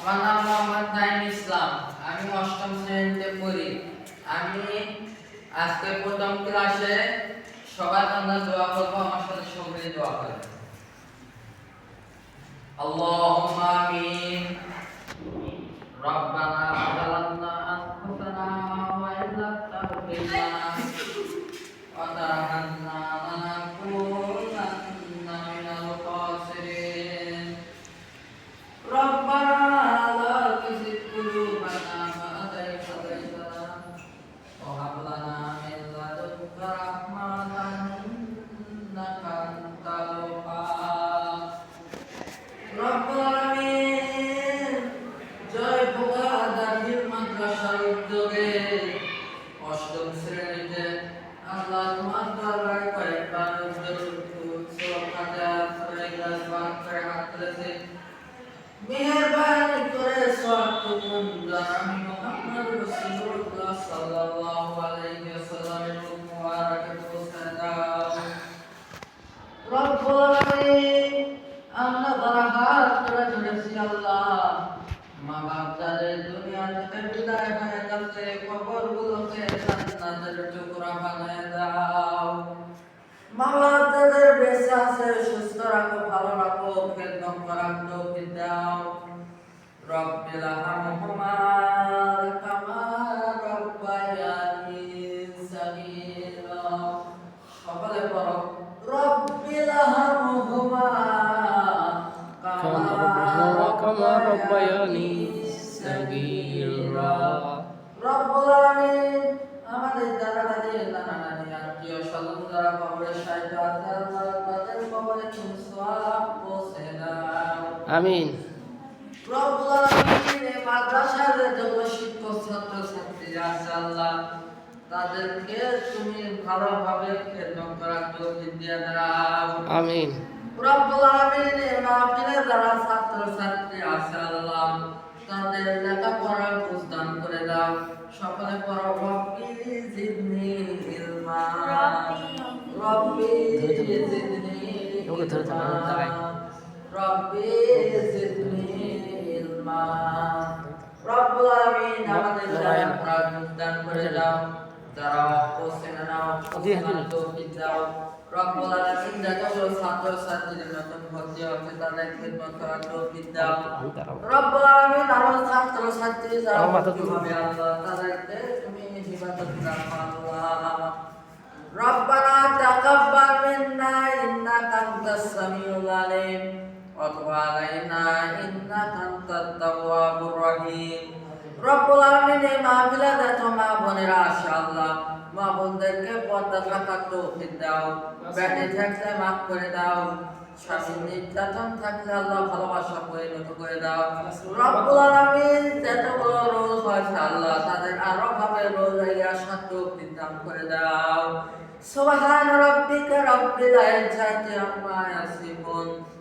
আমার নাম মোহাম্মদ নাইম ইসলাম আমি অষ্টম শ্রেণীতে পড়ি আমি আজকে প্রথম ক্লাসে সবার আমরা দোয়া করবো আমার সাথে সকলে দোয়া করে আল্লাহুম্মা আমিন ربنا ظلمنا أنفسنا وإن لم تغفر করে সবটুকুন আমি মোহাম্মদ রাসূলুল্লাহ সাল্লাল্লাহু আলাইহি ওয়াসাল্লামের মুবারকে পৌঁছে দাও রব্বুল আলামিন আমরা তারা হাত করে ধরেছি আল্লাহ মা বাপ, যাদের দুনিয়া থেকে বিদায় হয়ে গেছে কবর গুলোকে জান্নাতের টুকরা বানায় দাও আছে, সুস্থ রাখো, ভালো রাখো খেদমত করার দাও। রব্বিল হামহুমা কামা রব্বায়ানি সাগীরা সকলে পড়ো রব্বিল হামহুমা كما ربياني صغيرا রব্বুল আলামিন আমাদের দাদা দাদি নানা নানি আত্মীয় স্বজন যারা কবরে সাহিত্য আছে আল্লাহ তাদের কবরে তুমি সওয়াব পৌঁছে দাও আমিন রব্বুল আলামিন এই মাদ্রাসার যত শিক্ষক ছাত্র ছাত্রী আছে আল্লাহ। তাদেরকে তুমি ভালোভাবে খেদমত করার তৌফিক দিয়ে দাও। আমিন। রব্বুল আলামিন এই মাহফিলে যারা ছাত্র ছাত্রী আছে আল্লাহ তাদের লেখাপড়ার করে দাও। সকলে পড়ো রব্বি জিদনি ইলমা রব্বি জিদনি। রব্বি জিদনি ইলমা। রব্বুল আলামিন আমাদের দাঁড়াই। লেখাপড়ার বুঝদান করে দাও যারা হোসেনা নাও জি, জি। তৌফিক দাও রব্বুল আলামিন যতগুলো ছাত্র ছাত্রীদের নতুন ভর্তি হচ্ছে তাদের খিদমত করার তৌফিক দাও আমি দাঁড়াবো রব্বুল আলামিন আমার ছাত্র ছাত্রী যারা আমার মাথা ভর্তি হবে আল্লাহ তাদেরকে তুমি হিফাজত রাখো আল্লাহ ربنا تقبل منا إنك أنت السميع العليم وتب علينا إنك তাওয়াবুর রহিম রব্বুল আলামিন এই মাহফিলে দেখো মা বোনেরা আশাআল্লাহ মা বোনদেরকে পর্দা থাকার তৌফিক দাও ব্যাটে থাকলে মাফ করে দাও স্বামী নির্যাতন থাকলে আল্লাহ ভালোবাসা পরিণত করে দাও। রব্বুল আলামিন যতগুলো রোজ হয়েছে আল্লাহ তাদের আরও ভাবে রোজ হইয়া সত্য নির্ধারণ করে দাও। সুবহান রব্বিকা রব্বিল ইজ্জাতি আম্মা ইয়াসিফুন।